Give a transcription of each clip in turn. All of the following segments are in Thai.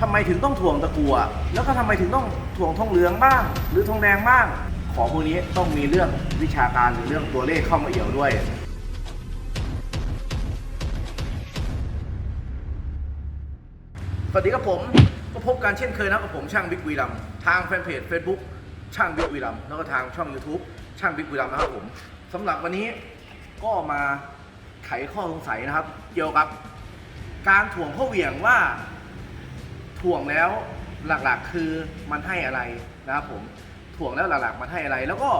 ทำไมถึงต้องถ่วงตะกั่วแล้วก็ทำไมถึงต้องถ่วงทองเหลืองบ้าง หรือทองแดงบ้าง ของพวกนี้ต้องมีเรื่องวิชาการหรือเรื่องตัวเลขเข้ามาเอี่ยวด้วย สวัสดีครับผมก็พบกันเช่นเคยนะกับผมช่างบิ๊กวีลัมทางแฟนเพจ Facebook ช่างบิ๊กวีลัมแล้วก็ทางช่อง YouTube ช่างบิ๊กวีลัมนะครับผมสำหรับวันนี้ก็มาไขข้อสงสัยนะครับ เกี่ยวกับ การถ่วงข้อเหวี่ยงว่า ถ่วงแล้วหลักๆคือมันให้อะไรนะครับผมถ่วงแล้วหลักๆมันให้อะไร แล้วก็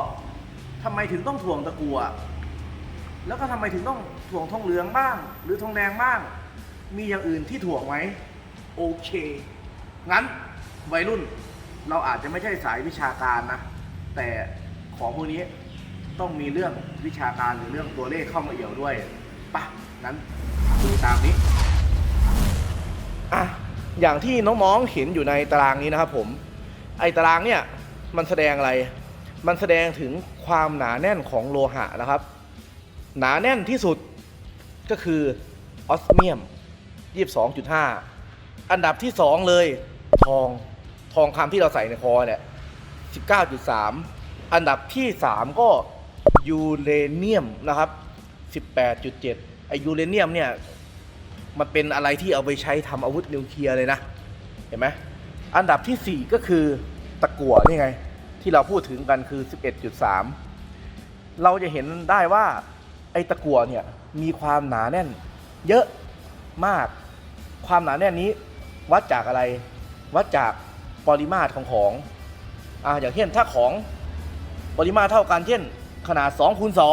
ทำไมถึงต้องถ่วงตะกัว แล้วก็ทำไมถึงต้องถ่วงทองเหลืองบ้าง หรือทองแดงบ้าง มีอย่างอื่นที่ถ่วงไหมโอเค งั้นวัยรุ่นเราอาจจะไม่ใช่สายวิชาการนะ แต่ของพวกนี้ต้องมีเรื่องวิชาการหรือเรื่องตัวเลขเข้ามาเอี่ยวด้วยปะงั้นดูตามนี้อะ อย่างที่น้องๆเห็นอยู่ในตารางนี้นะครับผม ไอตารางเนี่ยมันแสดงอะไร มันแสดงถึงความหนาแน่นของโลหะนะครับ หนาแน่นที่สุดก็คือออสเมียม 22.5 อันดับที่ 2 เลยทอง ทองคำที่เราใส่ในคอเนี่ย 19.3 อันดับที่ 3 ก็ยูเรเนียมนะครับ 18.7 ไอยูเรเนียมเนี่ย มันเป็นอะไรที่เอาไปใช้ทำอาวุธนิวเคลียร์เลยนะ เห็นไหมอันดับที่ 4 ก็คือตะกั่วนี่ไง ที่เราพูดถึงกันคือ 11.3 เราจะเห็นได้ว่าไอ้ตะกั่วเนี่ยมีความหนาแน่น เยอะมาก ความหนาแน่นนี้ วัดจากอะไร วัดจากปริมาตรของของอ่าอย่างเช่นถ้าของปริมาตรเท่ากันเช่น ขนาด2คูณ2อ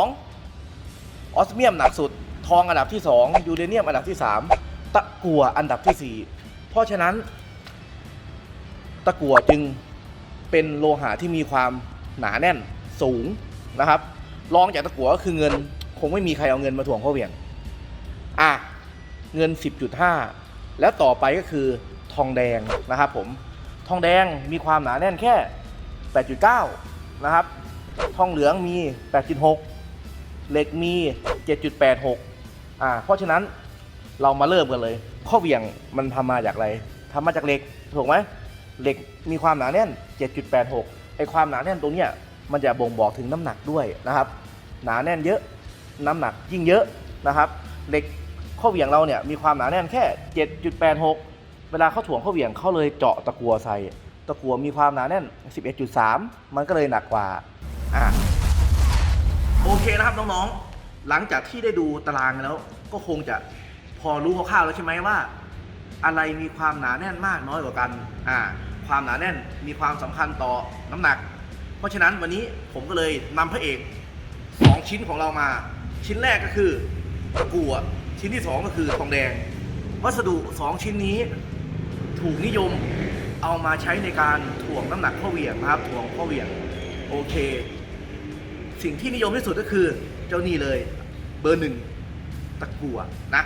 อสเมียมหนักสุด ทองอันดับที่ 2 ยูเรเนียมอันดับที่ 3 ตะกั่วอันดับที่ 4 เพราะฉะนั้น ตะกั่วจึงเป็นโลหะที่มีความหนาแน่นสูงนะครับ รองจากตะกั่วก็คือเงิน คงไม่มีใครเอาเงินมาถ่วงข้อเหวี่ยง อะ เงิน 10.5 แล้วต่อไปก็คือทองแดงนะครับผม ทองแดงมีความหนาแน่นแค่ 8.9 นะครับ ทองเหลืองมี 8.6 เหล็กมี 7.86 อ่าเพราะฉะนั้นเรามาเริ่มกันเลย ข้อเหวี่ยงมันทำมาจากอะไรทำมาจากเหล็กถูกไหมเหล็กมีความหนาแน่น 7.86ไอความหนาแน่นตรงเนี้ยมันจะบ่งบอกถึงน้ำหนักด้วยนะครับ หนาแน่นเยอะน้ำหนักยิ่งเยอะนะครับ เหล็กข้อเหวี่ยงเราเนี่ยมีความหนาแน่นแค่ 7.86 เวลาเขาถ่วงข้อเหวี่ยงเขาเลยเจาะตะกัวใส่ตะกัวมีความหนาแน่น 11.3 มันก็เลยหนักกว่าอะโอเคนะครับน้องๆ หลังจากที่ได้ดูตารางแล้ว ก็คงจะพอรู้คร่าวๆแล้วใช่ไหมว่า อะไรมีความหนาแน่นมากน้อยกว่ากันอ่าความหนาแน่นมีความสำคัญต่อน้ำหนัก เพราะฉะนั้นวันนี้ผมก็เลยนำพระเอกสองชิ้นของเรามา ชิ้นแรกก็คือตะกั่วชิ้นที่สองก็คือทองแดง วัสดุสองชิ้นนี้ ถูกนิยมเอามาใช้ในการถ่วงน้ำหนักข้อเหวี่ยงนะครับถ่วงข้อเหวี่ยงโอเค สิ่งที่นิยมที่สุดก็คือเจ้านี่เลยเบอร์หนึ่งตะกั่วนะ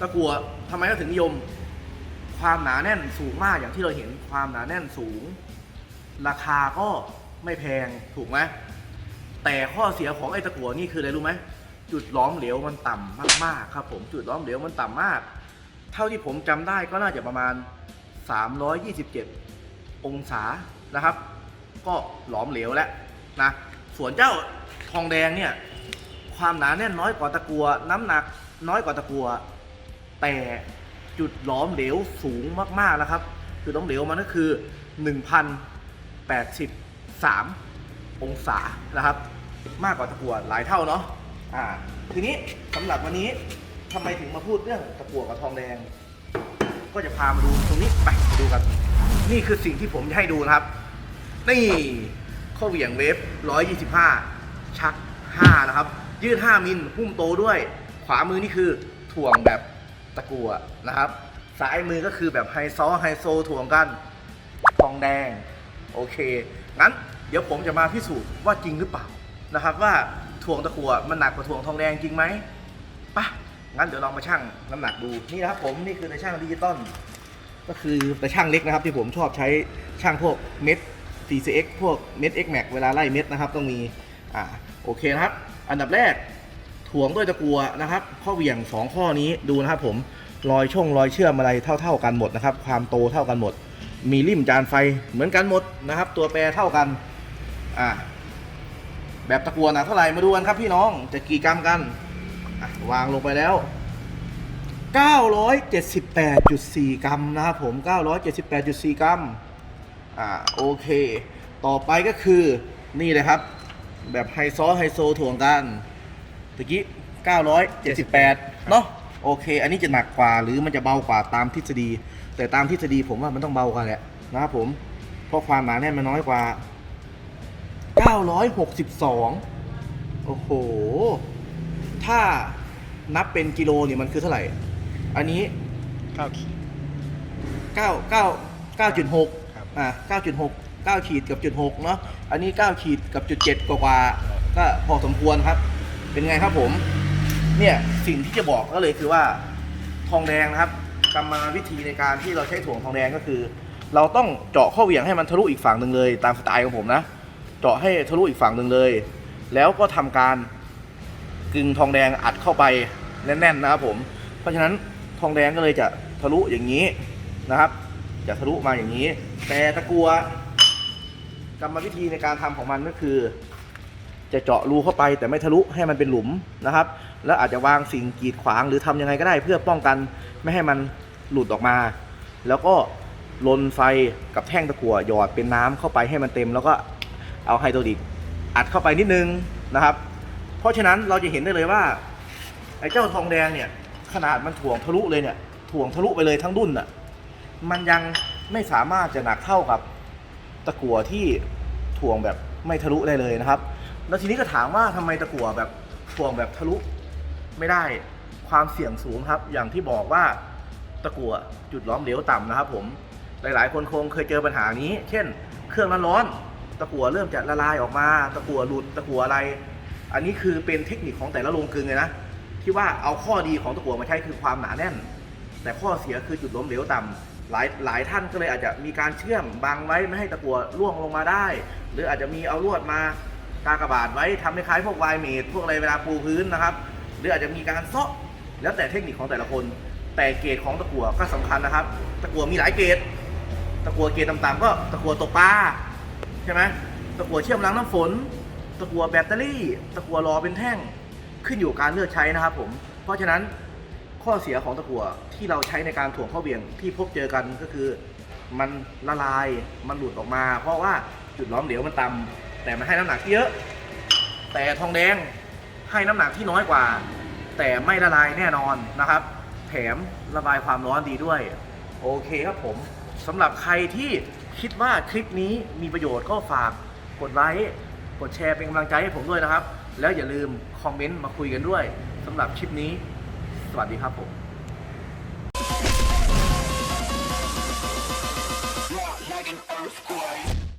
ตะกั่วทำไมเขาถึงนิยม ความหนาแน่นสูงมากอย่างที่เราเห็นความหนาแน่นสูง ราคาก็ไม่แพงถูกไหมแต่ข้อเสียของไอ้ตะกั่วนี่คืออะไรรู้ไหมจุดล้อมเหลวมันต่ำมากๆครับ ผมจุดล้อมเหลวมันต่ำมาก เท่าที่ผมจำได้ก็น่าจะประมาณ 327 องศานะครับ ก็หลอมเหลวแล้วนะส่วนเจ้า ทองแดงเนี่ย ความหนาแน่นน้อยกว่าตะกัว น้ำหนักน้อยกว่าตะกัว แต่จุดหลอมเหลวสูงมากๆนะครับ จุดหลอมเหลวมันก็คือ 1,083 องศานะครับ มากกว่าตะกัวหลายเท่าเนาะอ่าทีนี้สำหรับวันนี้ทำไมถึงมาพูดเรื่องตะกัวกับทองแดง ก็จะพามาดูตรงนี้ไปไปดูกันนี่คือสิ่งที่ผมจะให้ดูนะครับ นี่ข้อเหวี่ยงเวฟ125 ชัก 5 นะครับ ยืด 5 มิลหุ้มโตด้วย ขวามือนี่คือถ่วงแบบตะกัวนะครับซ้ายมือก็คือแบบไฮซอไฮโซถ่วงกันทองแดง โอเค งั้นเดี๋ยวผมจะมาพิสูจน์ว่าจริงหรือเปล่านะครับ ว่าถ่วงตะกัวมันหนักกว่าถ่วงทองแดงจริงไหมปะงั้นเดี๋ยวลองมาชั่งน้ำหนักดูนี่นะครับผมนี่คือในช่างดิจิตอลก็คือแต่ช่างเล็กนะครับที่ผมชอบใช้ช่างพวกเม็ด TCX พวกเม็ด X Max เวลาไล่เม็ดนะครับต้องมี อ่าโอเคนะครับ อันดับแรกถ่วงด้วยตะกัวนะครับ ข้อเหวี่ยง 2 ข้อนี้ดูนะครับผมรอยช่องรอยเชื่อมอะไรเท่า ๆกันหมดนะครับ ความโตเท่ากันหมด มีริมจานไฟเหมือนกันหมดนะครับ ตัวแปรเท่ากันอ่าแบบตะกัวหนักเท่าไหร่มาดูกันครับพี่น้องจะกี่กรัมกันวางลงไปแล้ว 978.4 กรัมนะครับผม 978.4 กรัมอ่าโอเค ต่อไปก็คือนี่เลยครับ แบบไฮซอไฮโซถ่วงกันตะกี้978 เนาะโอเค อันนี้จะหนักกว่าหรือมันจะเบากว่าตามทฤษฎี แต่ตามทฤษฎีผมว่ามันต้องเบากว่าแหละนะครับผมเพราะความหนาแน่นมันน้อยกว่า 962 โอ้โห ถ้านับเป็นกิโลเนี่ยมันคือเท่าไหร่ อันนี้ข้าวขีดเก้าเก้าเก้าจุดหกครับอ่าเก้าจุดหกเก้าขีดกับจุดหกเนาะอันนี้เก้าขีดกับจุดเจ็ดกว่าๆก็พอสมควรครับ เป็นไงครับผม เนี่ยสิ่งที่จะบอกก็เลยคือว่าทองแดงนะครับกรรมวิธีในการที่เราใช้ถ่วงทองแดงก็คือ เราต้องเจาะข้อเหวี่ยงให้มันทะลุอีกฝั่งหนึ่งเลย ตามสไตล์ของผมนะ เจาะให้ทะลุอีกฝั่งหนึ่งเลย แล้วก็ทำการกึงทองแดงอัดเข้าไปแน่นๆนะครับผม เพราะฉะนั้นทองแดงก็เลยจะทะลุอย่างนี้นะครับ จะทะลุมาอย่างนี้ แต่ตะกัว กรรมวิธีในการทำของมันก็คือ จะเจาะรูเข้าไปแต่ไม่ทะลุให้มันเป็นหลุมนะครับ แล้วอาจจะวางสิ่งกีดขวางหรือทำยังไงก็ได้ เพื่อป้องกันไม่ให้มันหลุดออกมา แล้วก็ลนไฟกับแท่งตะกั่วหยอดเป็นน้ำเข้าไปให้มันเต็ม แล้วก็เอาไฮโดรลิกอัดเข้าไปนิดนึงนะครับ เพราะฉะนั้นเราจะเห็นได้เลยว่าไอ้เจ้าทองแดงเนี่ย ขนาดมันถ่วงทะลุเลยเนี่ยถ่วงทะลุไปเลยทั้งดุนอะมันยังไม่สามารถจะหนักเท่ากับ ตะกั่วที่ถ่วงแบบไม่ทะลุได้เลยนะครับ แล้วทีนี้ก็ถามว่าทำไมตะกั่วแบบถ่วงแบบทะลุไม่ได้ความเสี่ยงสูงครับ อย่างที่บอกว่าตะกั่วจุดล้อมเหลวต่ำนะครับ ผมหลาย ๆ คนคงเคยเจอปัญหานี้ เช่น เครื่องร้อนตะกั่วเริ่มจะละลายออกมา ตะกั่วหลุดตะกั่วอะไร อันนี้คือเป็นเทคนิคของแต่ละโรงกลึงเลยนะที่ว่าเอาข้อดีของตะกั่วมาใช้คือความหนาแน่น แต่ข้อเสียคือจุดล้มเหลวต่ำ หลายหลายท่านก็เลยอาจจะมีการเชื่อมบังไว้ไม่ให้ตะกั่วร่วงลงมาได้ หรืออาจจะมีเอาลวดมากากบาดไว้ทำคล้ายๆพวกวายเมดพวกอะไรเวลาปูพื้นนะครับ หรืออาจจะมีการเซาะแล้วแต่เทคนิคของแต่ละคน แต่เกรดของตะกั่วก็สำคัญนะครับ ตะกั่วมีหลายเกรดตะกั่วเกรดต่ำๆก็ตะกั่วตกปลาใช่ไหมตะกั่วเชื่อมล้างน้ำฝน ตะกั่วแบตเตอรี่ ตะกั่วรอเป็นแท่งขึ้นอยู่การเลือกใช้นะครับผมเพราะฉะนั้น ข้อเสียของตะกั่วที่เราใช้ในการถ่วงข้อเบี่ยงที่พบเจอกันก็คือ มันละลายมันหลุดออกมา เพราะว่าจุดล้อมเหลวมันต่ำแต่มันให้น้ำหนักเยอะ แต่ทองแดงให้น้ำหนักที่น้อยกว่า แต่ไม่ละลายแน่นอนนะครับ แถมระบายความร้อนดีด้วย โอเคครับผมสำหรับใครที่คิดว่าคลิปนี้มีประโยชน์ก็ฝากกดไลค์กดแชร์เป็นกำลังใจให้ผมด้วยนะครับ แล้วอย่าลืมคอมเมนต์มาคุยกันด้วยสำหรับคลิปนี้ สวัสดีครับผม